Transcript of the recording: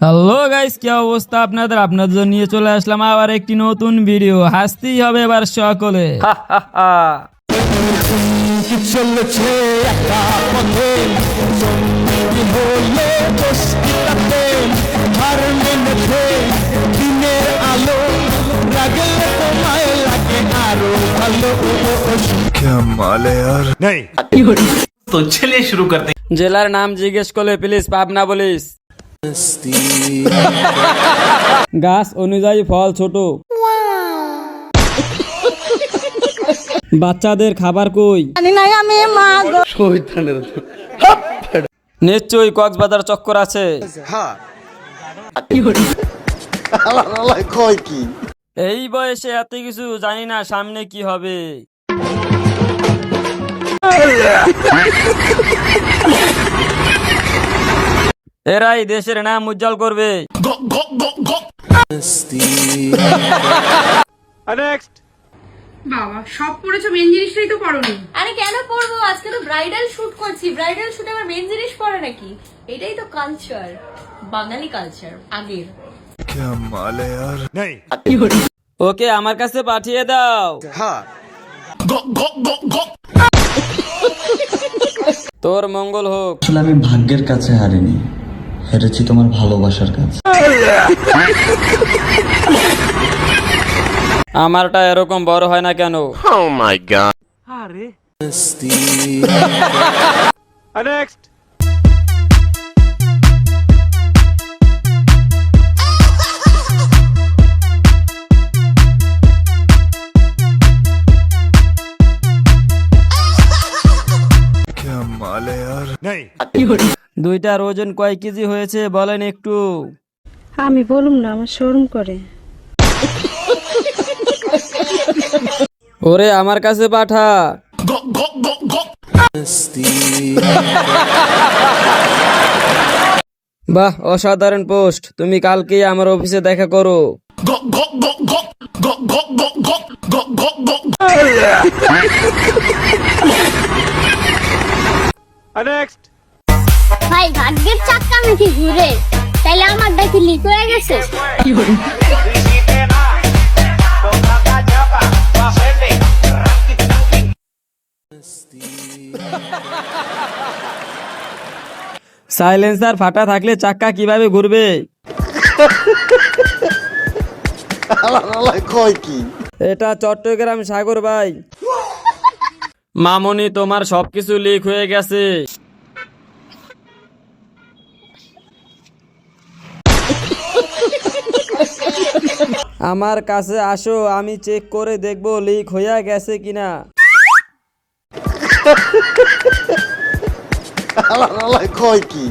Hello guys কি অবস্থা আপনাদের আপনাদের জন্য নিয়ে চলে আসলাম আবার একটি নতুন ভিডিও হাসতেই হবে এবার সকলে হা, হা, হা। চলেছে একা পথে সঙ্গী হলে দোষিতাতে হার মেনেছে দিনের আলো লাগলে তোমায় লাগে আরো ভালো क्या माल है यार तो चलिए शुरू करते हैं জেলার নাম জিজ্ঞেস করলে প্লিজ পাবনা বলিস গাছ অনুযায়ী ফল ছোট। বাচ্চাদের খাবার কই? নিশ্চয়ই কক্সবাজার চক্কর আছে। এই বয়সে এত কিছু জানি না সামনে কি হবে। এরাই দেশের নাম উজ্জ্বল করবে। মেন জিনিস পড়ে নাকি? কালচার ওকে আমার কাছে পাঠিয়ে দাও। তোর মঙ্গল হোক। আমি ভাগ্যের কাছে হারিনি। হেরেছি তোমার ভালোবাসার কাছে আমারটা এরকম বড় হয় না কেন? Oh আরে। নেক্সট দুইটার ওজন কয় কেজি হয়েছে বলেন একটু। আমি বলুম না আমার শোরুম করে। ওরে আমার কাছে পাঠা। বাহ অসাধারণ পোস্ট। তুমি কালকেই আমার অফিসে দেখা করো। ভাই ভাগ্যের চাক্কা নাকি ঘুরে? তাইলে আমার দেখি লিক হয়ে গেছে? সাইলেন্সার ফাটা থাকলে চাক্কা কীভাবে ঘুরবে? এটা চট্টগ্রাম সাগর ভাই। মামনি, তোমার সবকিছু লিক হয়ে গেছে। আমার কাছে আসো, আমি চেক করে দেখব লিক হইয়া গেছে কিনা। কয় কি?